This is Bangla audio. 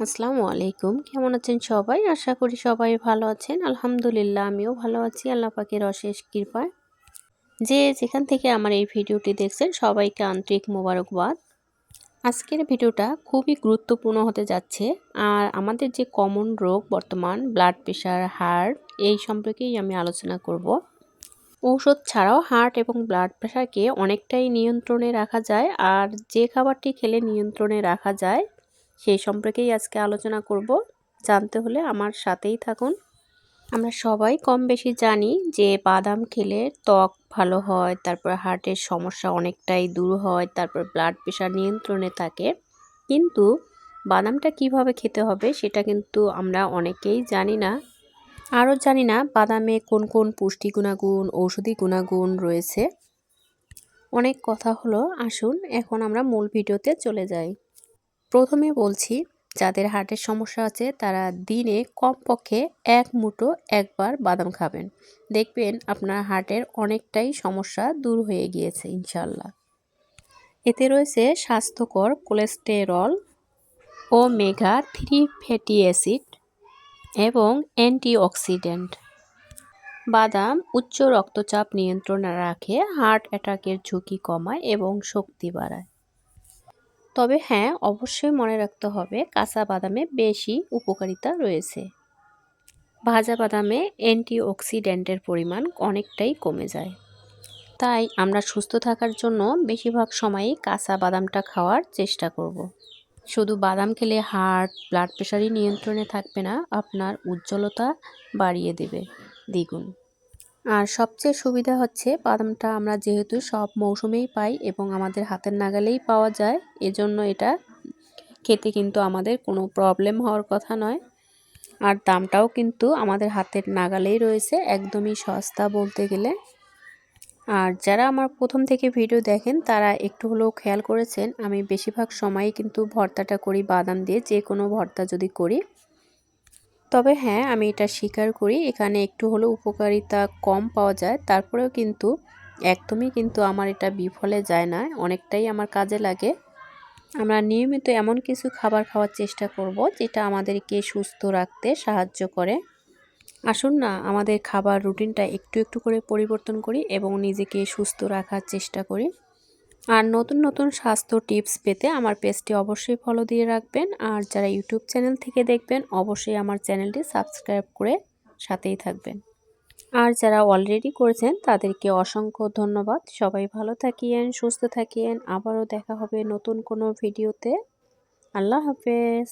আসসালামু আলাইকুম। কেমন আছেন সবাই? আশা করি সবাই ভালো আছেন। আলহামদুলিল্লাহ, আমিও ভালো আছি। আল্লাহ পাকের অশেষ কৃপায়। যে যেখান থেকে আমার এই ভিডিওটি দেখছেন, সবাইকে আন্তরিক মোবারকবাদ। আজকের ভিডিওটা খুবই গুরুত্বপূর্ণ হতে যাচ্ছে। আর আমাদের যে কমন রোগ বর্তমান ব্লাড প্রেশার হার্ট এই সম্পর্কেই আমি আলোচনা করব। ঔষধ ছাড়াও হার্ট এবং ব্লাড প্রেশারকে অনেকটাই নিয়ন্ত্রণে রাখা যায়। আর যে খাবারটি খেলে নিয়ন্ত্রণে রাখা যায় সেই সম্পর্কেই আজকে আলোচনা করব। জানতে হলে আমার সাথেই থাকুন। আমরা সবাই কম বেশি জানি যে বাদাম খেলে ত্বক ভালো হয়, তারপর হার্টের সমস্যা অনেকটাই দূর হয়, তারপর ব্লাড প্রেশার নিয়ন্ত্রণে থাকে। কিন্তু বাদামটা কীভাবে খেতে হবে সেটা কিন্তু আমরা অনেকেই জানি না। আরও জানি না বাদামে কোন কোন পুষ্টি গুণাগুণ, ঔষধি গুণাগুণ রয়েছে। অনেক কথা হলো, আসুন এখন আমরা মূল ভিডিওতে চলে যাই। প্রথমে বলছি, যাদের হার্টের সমস্যা আছে তারা দিনে কমপক্ষে এক মুঠো একবার বাদাম খাবেন। দেখবেন আপনার হার্টের অনেকটাই সমস্যা দূর হয়ে গিয়েছে ইনশাল্লাহ এতে রয়েছে স্বাস্থ্যকর কোলেস্টেরল ও মেঘা থ্রি ফ্যাটি অ্যাসিড এবং অ্যান্টিঅক্সিডেন্ট। বাদাম উচ্চ রক্তচাপ নিয়ন্ত্রণে রাখে, হার্ট অ্যাটাকের ঝুঁকি কমায় এবং শক্তি বাড়ায়। তবে হ্যাঁ অবশ্যই মনে রাখতে হবে কাঁচা বাদামে বেশি উপকারিতা রয়েছে। ভাজা বাদামে অ্যান্টিঅক্সিডেন্টের পরিমাণ অনেকটাই কমে যায়। তাই আমরা সুস্থ থাকার জন্য বেশিরভাগ সময়ই কাঁচা বাদামটা খাওয়ার চেষ্টা করব। শুধু বাদাম খেলে হার্ট ব্লাড প্রেশারই নিয়ন্ত্রণে থাকবে না, আপনার উজ্জ্বলতা বাড়িয়ে দেবে। দ্বিগুণ। আর সবচেয়ে সুবিধা হচ্ছে বাদামটা আমরা যেহেতু সব মৌসুমেই পাই এবং আমাদের হাতের নাগালেই পাওয়া যায়, এজন্য এটা খেতে কিন্তু আমাদের কোনো প্রবলেম হওয়ার কথা নয়। আর দামটাও কিন্তু আমাদের হাতের নাগালেই রয়েছে, একদমই সস্তা বলতে গেলে। আর যারা আমার প্রথম থেকে ভিডিও দেখেন, তারা একটু হলেও খেয়াল করেছেন, আমি বেশিরভাগ সময়ই কিন্তু ভর্তাটা করি বাদাম দিয়ে যে কোনো ভর্তা যদি করি। তবে হ্যাঁ আমি এটা স্বীকার করি। এখানে একটু হলেও উপকারিতা কম পাওয়া যায়। তারপরেও কিন্তু একদমই কিন্তু আমার এটা বিফলে যায় না। অনেকটাই আমার কাজে লাগে। আমরা নিয়মিত এমন কিছু খাবার খাওয়ার চেষ্টা করব যেটা আমাদেরকে সুস্থ রাখতে সাহায্য করে। আসুন না, আমাদের খাবার রুটিনটা একটু একটু করে পরিবর্তন করি এবং নিজেকে সুস্থ রাখার চেষ্টা করি। আর নতুন নতুন স্বাস্থ্য টিপস পেতে আমার পেজটি অবশ্যই ফলো দিয়ে রাখবেন। আর যারা ইউটিউব চ্যানেল থেকে দেখবেন, অবশ্যই আমার চ্যানেলটি সাবস্ক্রাইব করে সাথেই থাকবেন। আর যারা অলরেডি করেছেন, তাদেরকে অসংখ্য ধন্যবাদ। সবাই ভালো থাকিয়েন সুস্থ থাকিয়েন আবারও দেখা হবে নতুন কোনো ভিডিওতে আল্লাহ হাফেজ।